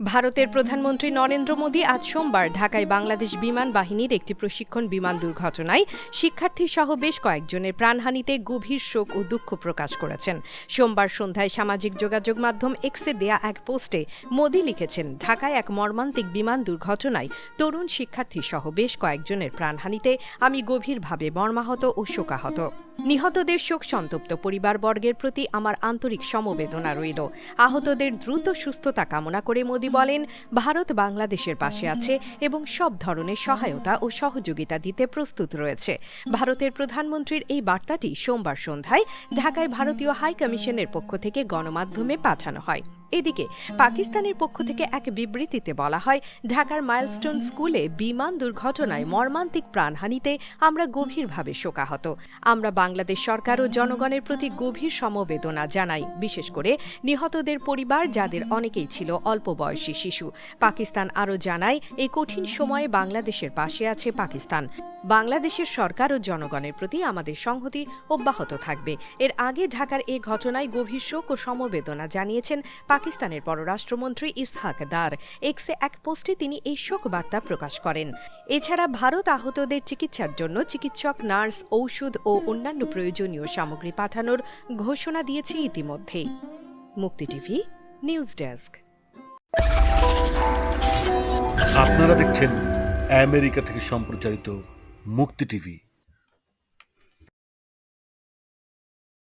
ভারতের প্রধানমন্ত্রী নরেন্দ্র মোদী আজ সোমবার ঢাকায় বাংলাদেশ বিমান বাহিনীর একটি প্রশিক্ষণ বিমান দুর্ঘটনায় শিক্ষার্থী সহ বেশ কয়েকজনের প্রাণহানিতে গভীর শোক ও দুঃখ প্রকাশ করেছেন। সোমবার সন্ধ্যায় সামাজিক যোগাযোগ মাধ্যম এক্সে দেয়া এক পোস্টে মোদী লিখেছেন, ঢাকায় এক মর্মান্তিক বিমান দুর্ঘটনায় তরুণ শিক্ষার্থী সহ বেশ কয়েকজনের প্রাণহানিতে আমি গভীরভাবে মর্মাহত ও শোকাহত। নিহতদের শোক সন্তপ্ত পরিবারবর্গের প্রতি আমার আন্তরিক সমবেদনা রইল। আহতদের দ্রুত সুস্থতা কামনা করে মোদী বলেন, ভারত বাংলাদেশের পাশে আছে এবং সব ধরনের সহায়তা ও সহযোগিতা দিতে প্রস্তুত রয়েছে। ভারতের প্রধানমন্ত্রীর এই বার্তাটি সোমবার সন্ধ্যায় ঢাকায় ভারতীয় হাই কমিশনের পক্ষ থেকে গণমাধ্যমে পাঠানো হয়। এদিকে পাকিস্তানের পক্ষ থেকে এক বিবৃতিতে বলা হয়, ঢাকার মাইলস্টোন স্কুলে বিমান দুর্ঘটনায় মর্মান্তিক প্রাণহানিতে আমরা গভীরভাবে শোকাহত। আমরা বাংলাদেশ সরকার ও জনগণের প্রতি গভীর সমবেদনা জানাই, বিশেষ করে নিহতদের পরিবার যাদের অনেকেই ছিল অল্প বয়সী শিশু। পাকিস্তান আরও জানায় এই কঠিন সময়ে বাংলাদেশের পাশে আছে পাকিস্তান। বাংলাদেশের সরকার ও জনগণের প্রতি আমাদের সংহতি অব্যাহত থাকবে। এর আগে ঢাকার এই ঘটনায় গভীর শোক ও সমবেদনা জানিয়েছেন পাকিস্তানের পররাষ্ট্রমন্ত্রী ইসহাক দার এক্সে এক পোস্টে তিনি এই শোক বার্তা প্রকাশ করেন। এছাড়া ভারত আহতদের চিকিৎসার জন্য চিকিৎসক, নার্স, ঔষধ ও অন্যান্য প্রয়োজনীয় সামগ্রী পাঠানোর ঘোষণা দিয়েছে ইতিমধ্যেই মুক্তি টিভি, নিউজ ডেস্ক। আপনারা দেখছেন আমেরিকা থেকে সম্প্রচারিত মুক্তি টিভি।